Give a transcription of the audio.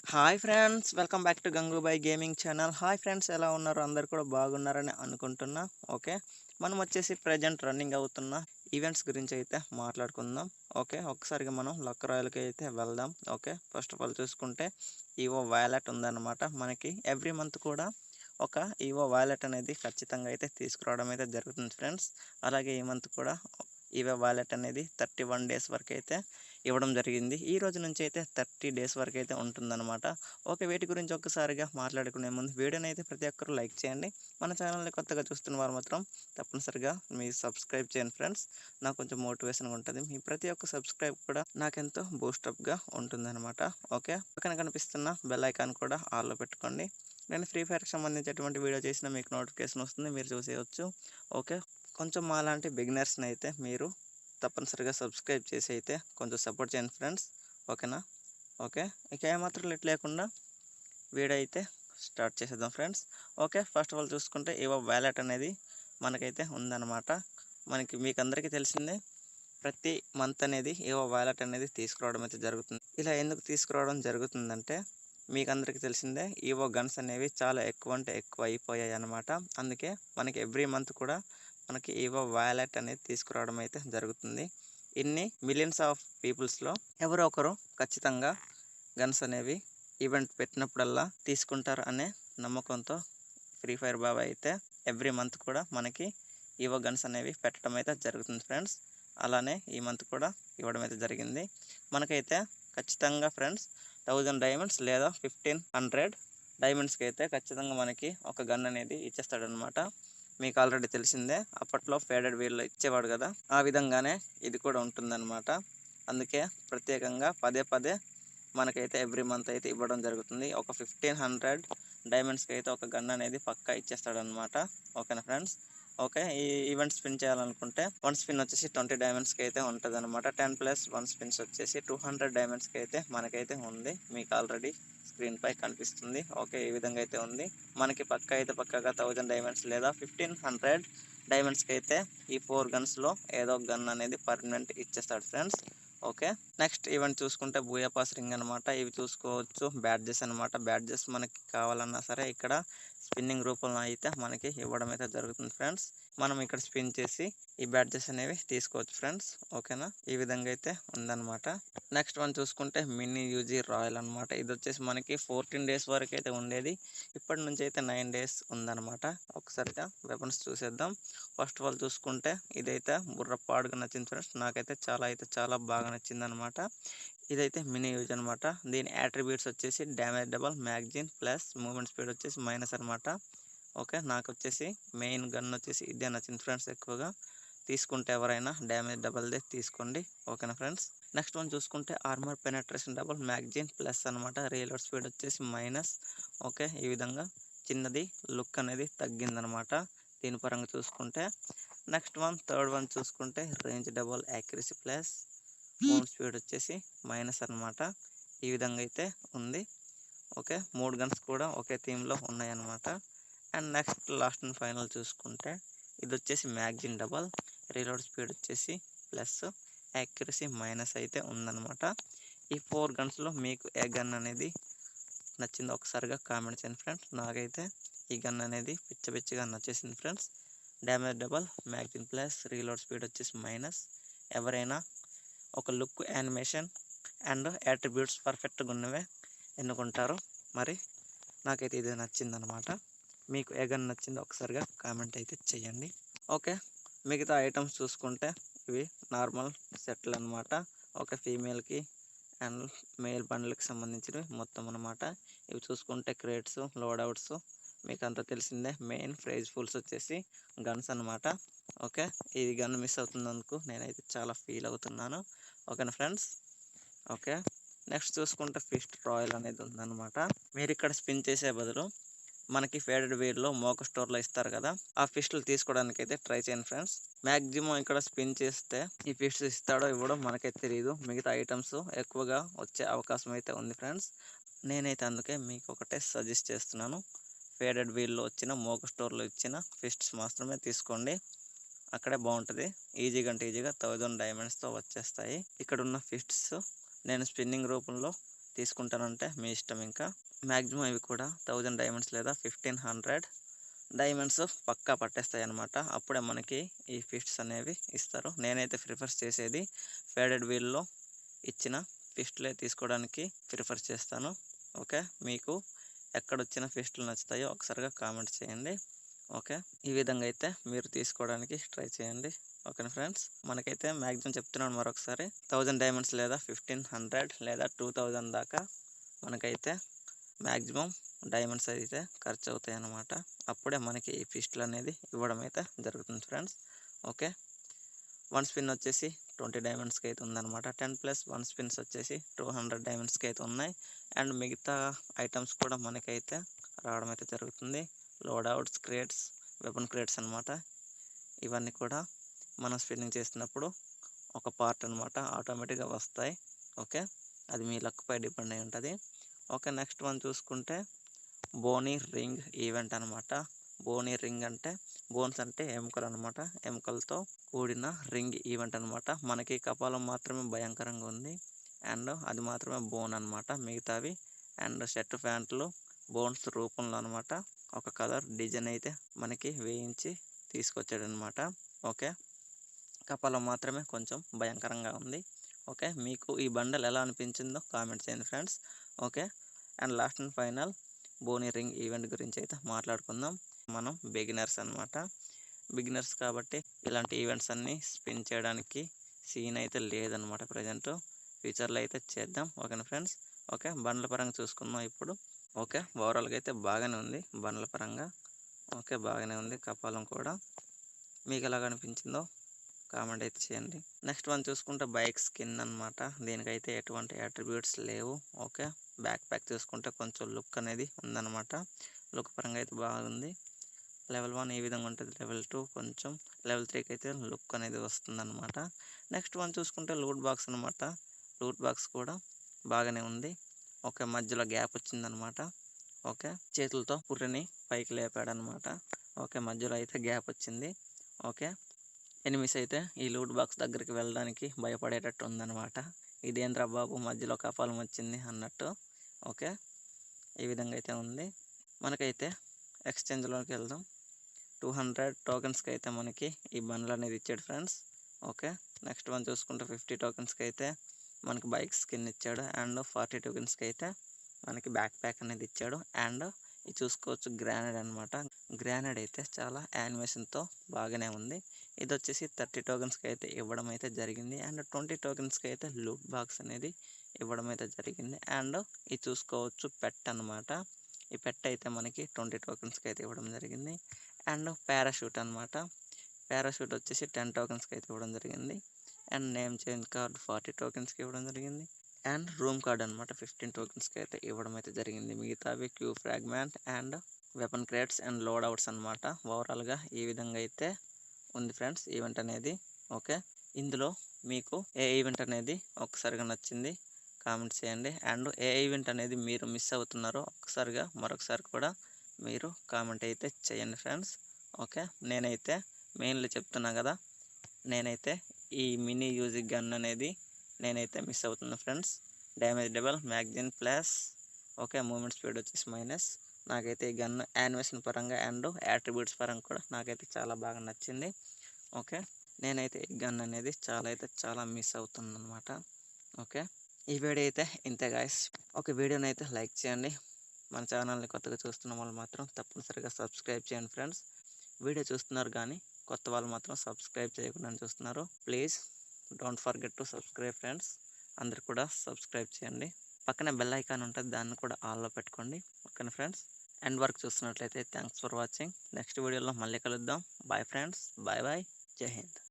Hi friends welcome back to Gangubai gaming channel. Hi friends ఎలా ఉన్నారు? అందరు కూడా బాగున్నారని అనుకుంటున్నా. ఓకే మనం వచ్చేసి ప్రజెంట్ రన్నింగ్ అవుతున్న ఈవెంట్స్ గురించి అయితే మాట్లాడుకుందాం. ఓకే ఒకసారిగా మనం లక్ రాయల్కి అయితే వెళ్దాం. ఓకే ఫస్ట్ ఆఫ్ ఆల్ చూసుకుంటే ఈవో వ్యాలెట్ ఉందన్నమాట. మనకి ఎవ్రీ మంత్ కూడా ఒక ఈవో వ్యాలెట్ అనేది ఖచ్చితంగా అయితే తీసుకురావడం అయితే జరుగుతుంది ఫ్రెండ్స్. అలాగే ఈ మంత్ కూడా ఈవో వ్యాలెట్ అనేది థర్టీ వన్ డేస్ వరకు అయితే ఇవ్వడం జరిగింది. ఈ రోజు నుంచి అయితే థర్టీ డేస్ వరకు అయితే ఉంటుందన్నమాట. ఓకే వీటి గురించి ఒక్కసారిగా మాట్లాడుకునే ముందు వీడియోని అయితే ప్రతి ఒక్కరు లైక్ చేయండి. మన ఛానల్ని కొత్తగా చూస్తున్న వారు మాత్రం తప్పనిసరిగా మీ సబ్స్క్రైబ్ చేయండి ఫ్రెండ్స్. నాకు కొంచెం మోటివేషన్గా ఉంటుంది. మీ ప్రతి ఒక్క సబ్స్క్రైబ్ కూడా నాకెంతో బూస్టప్గా ఉంటుందన్నమాట. ఓకే పక్కన కనిపిస్తున్న బెల్ ఐకాన్ కూడా ఆల్లో పెట్టుకోండి. నేను ఫ్రీ ఫైర్కి సంబంధించినటువంటి వీడియో చేసిన మీకు నోటిఫికేషన్ వస్తుంది మీరు చూసేయచ్చు. ఓకే కొంచెం మాలాంటి బిగినర్స్ని అయితే మీరు తప్పనిసరిగా సబ్స్క్రైబ్ చేసి అయితే కొంచెం సపోర్ట్ చేయండి ఫ్రెండ్స్. ఓకేనా? ఓకే? ఇక ఏమాత్రం లెట్ లేకుండా వీడియో అయితే స్టార్ట్ చేసేద్దాం friends. Okay? First of all చూసుకుంటే ఏవో వ్యాలెట్ అనేది మనకైతే ఉందన్నమాట. మనకి మీకు అందరికీ తెలిసిందే ప్రతి మంత్ అనేది ఏవో వ్యాలెట్ అనేది తీసుకురావడం అయితే జరుగుతుంది. ఇలా ఎందుకు తీసుకురావడం జరుగుతుందంటే మీకు అందరికీ తెలిసిందే ఈవో గన్స్ అనేవి చాలా ఎక్కువ అంటే ఎక్కువ అయిపోయాయి అన్నమాట అందుకే మనకి ఎవ్రీ మంత్ కూడా మనకి ఈవో వ్యాలెట్ అనేది తీసుకురావడం అయితే జరుగుతుంది. ఇన్ని మిలియన్స్ ఆఫ్ పీపుల్స్లో ఎవరో ఒకరు ఖచ్చితంగా గన్స్ అనేవి ఈవెంట్ పెట్టినప్పుడల్లా తీసుకుంటారు అనే నమ్మకంతో ఫ్రీ ఫైర్ బాబా అయితే ఎవ్రీ మంత్ కూడా మనకి ఈవో గన్స్ అనేవి పెట్టడం అయితే జరుగుతుంది ఫ్రెండ్స్ అలానే ఈ మంత్ కూడా ఇవ్వడం అయితే జరిగింది. మనకైతే ఖచ్చితంగా ఫ్రెండ్స్ థౌజండ్ డైమండ్స్ లేదా ఫిఫ్టీన్ హండ్రెడ్ డైమండ్స్కి అయితే ఖచ్చితంగా మనకి ఒక గన్ అనేది ఇచ్చేస్తాడనమాట మీకు ఆల్రెడీ తెలిసిందే అప్పట్లో ఫేడెడ్ వీళ్ళు ఇచ్చేవాడు కదా ఆ విధంగానే ఇది కూడా ఉంటుందన్నమాట. అందుకే ప్రత్యేకంగా పదే పదే మనకైతే ఎవ్రీ మంత్ అయితే ఇవ్వడం జరుగుతుంది. ఒక ఫిఫ్టీన్ హండ్రెడ్ డైమండ్స్కి అయితే ఒక గన్ అనేది పక్కా ఇచ్చేస్తాడనమాట ఓకేనా ఫ్రెండ్స్? ఓకే. ఈ ఈవెంట్ స్పిన్ చేయాలనుకుంటే వన్ స్పిన్ వచ్చేసి ట్వంటీ డైమండ్స్కి అయితే ఉంటుంది అనమాట టెన్ ప్లస్ వన్ స్పిన్స్ వచ్చేసి టూ హండ్రెడ్ డైమండ్స్కి అయితే మనకైతే ఉంది. మీకు ఆల్రెడీ స్క్రీన్ పై కనిపిస్తుంది. ఓకే. ఈ విధంగా అయితే ఉంది. మనకి పక్క అయితే పక్కగా థౌజండ్ డైమండ్స్ లేదా ఫిఫ్టీన్ హండ్రెడ్ డైమండ్స్కి అయితే ఈ ఫోర్ గన్స్లో ఏదో ఒక గన్ అనేది పర్మనెంట్ ఇచ్చేస్తాడు ఫ్రెండ్స్. ఓకే. నెక్స్ట్ ఈవెంట్ చూసుకుంటే బూయాపాస్ రింగ్ అనమాట ఇవి చూసుకోవచ్చు. బ్యాడ్జెస్ అనమాట బ్యాడ్జెస్ మనకి కావాలన్నా సరే ఇక్కడ స్పిన్నింగ్ రూపంలో అయితే మనకి ఇవ్వడం అయితే జరుగుతుంది ఫ్రెండ్స్. మనం ఇక్కడ స్పిన్ చేసి ఈ బ్యాడ్జెస్ అనేవి తీసుకోవచ్చు ఫ్రెండ్స్. ఓకేనా? ఈ విధంగా అయితే ఉందన్నమాట. నెక్స్ట్ వన్ చూసుకుంటే మినీ యూజీ రాయల్ అనమాట ఇది వచ్చేసి మనకి ఫోర్టీన్ డేస్ వరకు అయితే ఉండేది. ఇప్పటి నుంచి అయితే నైన్ డేస్ ఉందన్నమాట. ఒకసారిగా వెపన్స్ చూసేద్దాం. ఫస్ట్ ఆఫ్ ఆల్ చూసుకుంటే ఇదైతే బుర్రపాడుగా నచ్చింది ఫ్రెండ్స్. నాకైతే చాలా అయితే చాలా బాగా నచ్చింది అనమాట ఇదైతే మినీ యూజ్ అనమాట. దీని యాట్రిబ్యూట్స్ వచ్చేసి damage double magazine plus movement speed వచ్చేసి మైనస్ అనమాట. ఓకే నాకు వచ్చేసి మెయిన్ గన్ వచ్చేసి ఇదే నచ్చింది ఫ్రెండ్స్ ఎక్కువగా. తీసుకుంటే ఎవరైనా డ్యామేజ్ డబల్దే తీసుకోండి. ఓకేనా ఫ్రెండ్స్? నెక్స్ట్ వన్ చూసుకుంటే armour penetration double magazine plus అనమాట. రీలోడ్ స్పీడ్ వచ్చేసి మైనస్. ఓకే ఈ విధంగా చిన్నది లుక్ అనేది తగ్గిందనమాట. దీని పరంగా చూసుకుంటే నెక్స్ట్ వన్ థర్డ్ వన్ చూసుకుంటే range double accuracy plus. Move speed వచ్చేసి మైనస్ అనమాట ఈ విధంగా అయితే ఉంది. ఓకే మూడు గన్స్ కూడా ఒకే థీమ్లో ఉన్నాయన్నమాట. And next last and final చూసుకుంటే ఇది వచ్చేసి మ్యాగ్జిన్ డబల్. రీలోడ్ స్పీడ్ వచ్చేసి ప్లస్ యాక్యురసీ మైనస్ అయితే ఉందన్నమాట. ఈ ఫోర్ గన్స్లో మీకు ఏ గన్ అనేది నచ్చిందో ఒకసారిగా కామెంట్ చేయండి ఫ్రెండ్స్. నాకైతే ఈ గన్ అనేది పిచ్చపిచ్చిగా నచ్చేసింది friends. Damage double magazine plus reload speed వచ్చేసి మైనస్. ఎవరైనా ఒక లుక్ యానిమేషన్ అండ్ యాట్రిబ్యూట్స్ పర్ఫెక్ట్గా ఉన్నవే ఎన్నుకుంటారు. మరి నాకైతే ఇది నచ్చిందనమాట మీకు ఏ నచ్చిందో ఒకసారిగా కామెంట్ అయితే చేయండి ఓకే మిగతా ఐటమ్స్ చూసుకుంటే ఇవి నార్మల్ సెట్లు అనమాట ఒక ఫీమేల్కి అండ్ మేల్ బండ్లకి సంబంధించినవి మొత్తం అనమాట ఇవి చూసుకుంటే క్రేట్స్ లోడౌట్స్ మీకు అంతా తెలిసిందే. మెయిన్ ప్రైజ్ ఫుల్స్ వచ్చేసి గన్స్ అనమాట ఓకే? ఇది గన్ మిస్ అవుతున్నందుకు నేనైతే చాలా ఫీల్ అవుతున్నాను. ఓకేనా ఫ్రెండ్స్? ఓకే? నెక్స్ట్ చూసుకుంటే ఫిస్ట్ రాయల్ అనేది ఉందన్నమాట. మీరు ఇక్కడ స్పిన్ చేసే బదులు మనకి ఫేడెడ్ వేర్లో మోక స్టోర్లో ఇస్తారు కదా ఆ ఫిస్ట్లు తీసుకోవడానికి అయితే ట్రై చేయండి ఫ్రెండ్స్. మ్యాక్సిమం ఇక్కడ స్పిన్ చేస్తే ఈ ఫిష్ ఇస్తాడో ఇవ్వడో మనకైతే తెలియదు మిగతా ఐటమ్స్ ఎక్కువగా వచ్చే అవకాశం అయితే ఉంది ఫ్రెండ్స్. నేనైతే అందుకే మీకు ఒకటే సజెస్ట్ చేస్తున్నాను. ఫేడెడ్ వీల్లో వచ్చిన మోక స్టోర్లో ఇచ్చిన ఫిస్ట్స్ మాత్రమే తీసుకోండి. అక్కడే బాగుంటుంది. ఈజీగా అంటే ఈజీగా థౌజండ్ డైమండ్స్తో వచ్చేస్తాయి. ఇక్కడ ఉన్న ఫిస్ట్స్ నేను స్పిన్నింగ్ రూపంలో తీసుకుంటానంటే మీ ఇష్టం ఇంకా. మ్యాక్సిమం ఇవి కూడా థౌజండ్ డైమండ్స్ లేదా ఫిఫ్టీన్ హండ్రెడ్ డైమండ్స్ పక్కా పట్టేస్తాయి అన్నమాట. అప్పుడే మనకి ఈ ఫిస్ట్స్ అనేవి ఇస్తారు. నేనైతే ప్రిఫర్ చేసేది ఫేడెడ్ వీల్లో ఇచ్చిన ఫిస్ట్లే తీసుకోవడానికి ప్రిఫర్ చేస్తాను. ఓకే? మీకు ఎక్కడొచ్చిన ఫిస్టులు నచ్చుతాయో ఒకసారిగా కామెంట్ చేయండి. ఓకే? ఈ విధంగా అయితే మీరు తీసుకోవడానికి ట్రై చేయండి. Okay friends? మనకైతే మ్యాక్సిమం చెప్తున్నాను మరొకసారి థౌజండ్ డైమండ్స్ లేదా ఫిఫ్టీన్ హండ్రెడ్ లేదా టూ థౌజండ్ దాకా మనకైతే మ్యాక్సిమం డైమండ్స్ అయితే ఖర్చు అవుతాయి అన్నమాట అప్పుడే మనకి ఈ ఫిస్టులు అనేది ఇవ్వడం అయితే జరుగుతుంది ఫ్రెండ్స్. ఓకే? వన్ స్పిన్ వచ్చేసి ట్వంటీ డైమండ్స్కి అయితే ఉందన్నమాట టెన్ ప్లస్ వన్ స్పిన్స్ వచ్చేసి టూ హండ్రెడ్ డైమండ్స్కి అయితే ఉన్నాయి అండ్ మిగతా ఐటమ్స్ కూడా మనకైతే రావడం అయితే జరుగుతుంది. లోడౌట్స్ క్రేట్స్ వెపన్ క్రేట్స్ అనమాట ఇవన్నీ కూడా మనం స్పిన్నింగ్ చేసినప్పుడు ఒక పార్ట్ అనమాట ఆటోమేటిక్గా వస్తాయి. ఓకే? అది మీ లక్పై డిపెండ్ అయి ఉంటుంది ఓకే నెక్స్ట్ వన్ చూసుకుంటే బోనీ రింగ్ ఈవెంట్ అనమాట బోనీ రింగ్ అంటే బోన్స్ అంటే ఎముకలు అనమాట ఎముకలతో కూడిన రింగ్ ఈవెంట్ అనమాట మనకి కపాలం మాత్రమే భయంకరంగా ఉంది. అండ్ అది మాత్రమే బోన్ అనమాట మిగతావి అండ్ షర్ట్ ప్యాంట్లు బోన్స్ రూపంలో అనమాట ఒక కలర్ డిజైన్ అయితే మనకి వేయించి తీసుకొచ్చాడు అనమాట ఓకే? కపాలం మాత్రమే కొంచెం భయంకరంగా ఉంది. ఓకే? మీకు ఈ బండల్ ఎలా అనిపించిందో కామెంట్ చేయండి friends. Okay? And last and final bonnie ring event గురించి అయితే మాట్లాడుకుందాం. మనం బిగినర్స్ అనమాట బిగినర్స్ కాబట్టి ఇలాంటి ఈవెంట్స్ అన్నీ స్పిన్ చేయడానికి సీన్ అయితే లేదనమాట ప్రజెంట్ ఫ్యూచర్లో అయితే చేద్దాం. ఓకేనా ఫ్రెండ్స్ ఓకే బండ్ల పరంగా చూసుకుందాం ఇప్పుడు. ఓకే ఓవరాల్గా అయితే బాగానే ఉంది. బండ్ల పరంగా. ఓకే బాగానే ఉంది. కపాలం కూడా. మీకు ఎలాగ అనిపించిందో కామెంట్ అయితే చేయండి. నెక్స్ట్ వన్ చూసుకుంటే బైక్ స్కిన్ అనమాట దీనికైతే ఎటువంటి అట్రిబ్యూట్స్ లేవు. ఓకే బ్యాక్ ప్యాక్ చూసుకుంటే కొంచెం లుక్ అనేది ఉందన్నమాట. లుక్ పరంగా అయితే బాగుంది. లెవెల్ వన్ ఏ విధంగా ఉంటుంది? లెవెల్ టూ కొంచెం లెవెల్ త్రీకి అయితే లుక్ అనేది వస్తుందన్నమాట. నెక్స్ట్ వన్ చూసుకుంటే లూట్ బాక్స్ అనమాట లూట్ బాక్స్ కూడా బాగానే ఉంది. ఓకే మధ్యలో గ్యాప్ వచ్చిందనమాట ఓకే చేతులతో పుర్రిని పైకి లేపాడనమాట ఓకే మధ్యలో అయితే గ్యాప్ వచ్చింది. ఓకే ఎనిమిస్ అయితే ఈ లూట్ బాక్స్ దగ్గరికి వెళ్ళడానికి భయపడేటట్టు ఉందనమాట ఇదేంద్రా బాబు మధ్యలో కపాలం వచ్చింది అన్నట్టు. ఓకే ఈ విధంగా అయితే ఉంది. మనకైతే ఎక్స్చేంజ్లోకి వెళ్దాం. టూ హండ్రెడ్ టోకెన్స్కి అయితే మనకి ఈ బండ్లు అనేది ఇచ్చాడు ఫ్రెండ్స్. ఓకే నెక్స్ట్ వన్ చూసుకుంటే ఫిఫ్టీ టోకెన్స్కి అయితే మనకి బైక్ స్కిన్ ఇచ్చాడు. అండ్ ఫార్టీ టోకెన్స్కి అయితే మనకి బ్యాక్ ప్యాక్ అనేది ఇచ్చాడు. అండ్ ఇది చూసుకోవచ్చు గ్రానైడ్ అనమాట గ్రానైడ్ అయితే చాలా యానిమేషన్తో బాగానే ఉంది. ఇది వచ్చేసి థర్టీ టోకెన్స్కి అయితే ఇవ్వడం అయితే జరిగింది. అండ్ ట్వంటీ టోకెన్స్కి అయితే లూట్ బాక్స్ అనేది ఇవ్వడం అయితే జరిగింది. అండ్ ఇది చూసుకోవచ్చు పెట్ అనమాట ఈ పెట్ అయితే మనకి ట్వంటీ టోకెన్స్కి అయితే ఇవ్వడం జరిగింది. అండ్ పారాషూట్ అనమాట పారాషూట్ వచ్చేసి టెన్ టోకెన్స్కి అయితే ఇవ్వడం జరిగింది. And name change card forty టోకెన్స్కి ఇవ్వడం జరిగింది. అండ్ రూమ్ కార్డ్ అనమాట ఫిఫ్టీన్ టోకెన్స్కి అయితే ఇవ్వడం అయితే జరిగింది. మిగతావి Q fragment and weapon crates and loadouts అనమాట ఓవరాల్గా ఈ విధంగా అయితే ఉంది ఫ్రెండ్స్ ఈవెంట్ అనేది. ఓకే? ఇందులో మీకు ఏ ఈవెంట్ అనేది ఒకసారిగా నచ్చింది కామెంట్ చేయండి. అండ్ ఏ ఈవెంట్ అనేది మీరు మిస్ అవుతున్నారో ఒకసారిగా మరొకసారి కూడా మీరు కామెంట్ అయితే చేయండి ఫ్రెండ్స్. ఓకే? నేనైతే మెయిన్లు చెప్తున్నా కదా నేనైతే ఈ మినీ యూజిక్ గన్ అనేది నేనైతే మిస్ అవుతున్నా friends. Damage double magazine plus okay movement speed వచ్చేసి మైనస్. నాకైతే ఈ గన్ యానిమేషన్ పరంగా అండ్ యాట్రిబ్యూట్స్ పరంగా కూడా నాకైతే చాలా బాగా నచ్చింది. ఓకే? నేనైతే ఈ గన్ అనేది చాలా అయితే చాలా మిస్ అవుతుంది అనమాట ఓకే? ఈ వీడియో అయితే ఇంతే గాయస్ ఒక వీడియోని అయితే లైక్ చేయండి. మన ఛానల్ని కొత్తగా చూస్తున్న వాళ్ళు మాత్రం తప్పనిసరిగా సబ్స్క్రైబ్ చేయండి ఫ్రెండ్స్. వీడియో చూస్తున్నారు కానీ కొత్త వాళ్ళు మాత్రం సబ్స్క్రైబ్ చేయకుండా చూస్తున్నారు. Please don't forget to subscribe friends. అందరు కూడా సబ్స్క్రైబ్ చేయండి. పక్కన బెల్ ఐకాన్ ఉంటుంది దాన్ని కూడా ఆల్లో పెట్టుకోండి. ఓకేనా ఫ్రెండ్స్? ఎండ్ వర్క్ చూస్తున్నట్లయితే థ్యాంక్స్ ఫర్ వాచింగ్. నెక్స్ట్ వీడియోలో మళ్ళీ కలుద్దాం. Bye friends. Bye bye. జై హింద్.